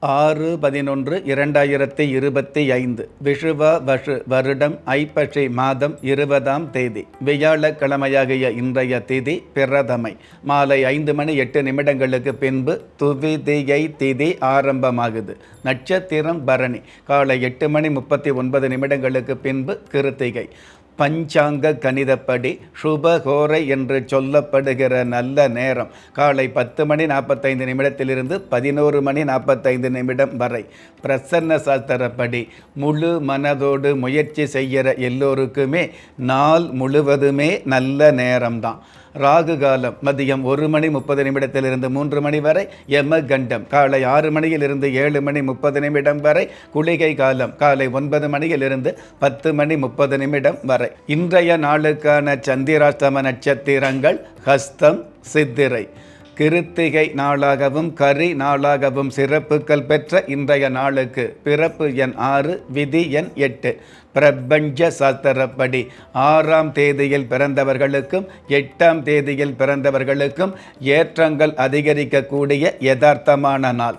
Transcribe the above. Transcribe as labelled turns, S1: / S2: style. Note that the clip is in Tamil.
S1: ஆறு பதினொன்று இரண்டாயிரத்தி இருபத்தி ஐந்து விஷுவ வஷு வருடம் ஐப்பசி மாதம் இருபதாம் தேதி வியாழக்கிழமையாகிய இன்றைய திதி பிரதமை. மாலை ஐந்து மணி எட்டு நிமிடங்களுக்கு பின்பு துவிதியை திதி ஆரம்பமாகுது. நட்சத்திரம் பரணி. காலை எட்டு மணி முப்பத்தி ஒன்பது நிமிடங்களுக்கு பின்பு கிருத்திகை. பஞ்சாங்க கணிதப்படி சுபகோரை என்று சொல்லப்படுகிற நல்ல நேரம். காலை பத்து மணி நாற்பத்தைந்து நிமிடத்திலிருந்து பதினோரு மணி நாற்பத்தைந்து நிமிடம் வரை. பிரசன்ன சாஸ்திரப்படி முழு மனதோடு முயற்சி செய்கிற எல்லோருக்குமே நாள் முழுவதுமே நல்ல நேரம்தான். ராகு காலம். மதியம் ஒரு மணி முப்பது நிமிடத்திலிருந்து மூன்று மணி வரை யம கண்டம் காலை ஆறு மணியிலிருந்து ஏழு மணி முப்பது நிமிடம் வரை குளிகை காலம். காலை ஒன்பது மணியிலிருந்து பத்து மணி முப்பது நிமிடம் வரை. இன்றைய நாளுக்கான சந்திராஷ்டம நட்சத்திரங்கள் ஹஸ்தம் சித்திரை. கிருத்திகை நாளாகவும் கரி நாளாகவும் சிறப்புகள் பெற்ற இன்றைய நாளுக்கு பிறப்பு எண் ஆறு விதி எண் எட்டு. பிரபஞ்ச சாஸ்திரப்படி ஆறாம் தேதியில் பிறந்தவர்களுக்கும் எட்டாம் தேதியில் பிறந்தவர்களுக்கும் ஏற்றங்கள் அதிகரிக்கக்கூடிய யதார்த்தமான நாள்.